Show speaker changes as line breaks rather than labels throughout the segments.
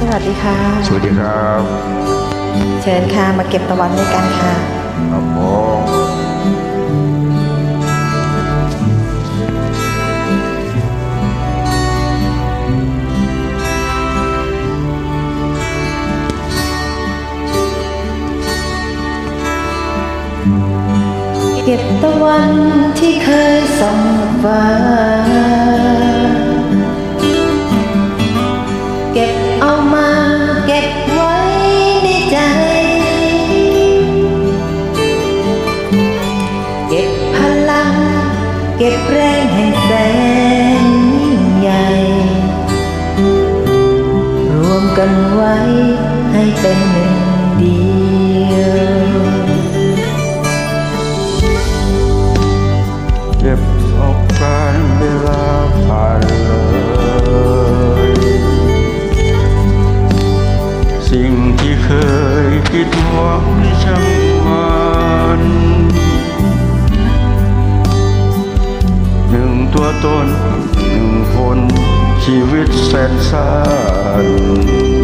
สวัสดีค่ะ
สวัสดีครับ
เชิญค่ะมาเก็บตะวันด้วยกันค่ะ
ครับผม
เก็บตะวันที่เคยส่องฟ้า กันไว้ให้เป็นหนึ่งเดียว
เก็บเอาการเวลาผ่านเลย สิ่งที่เคยคิดหวังช่างมันหนึ่งตัวตน ชีวิตแสนสั้น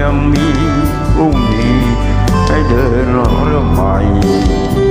ยังมีพรุ่ง
นี้ให้เดินร่องใหม่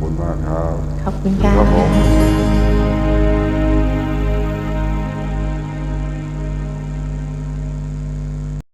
คุณมากครับ
ขอบคุณค่ะ
ครับผม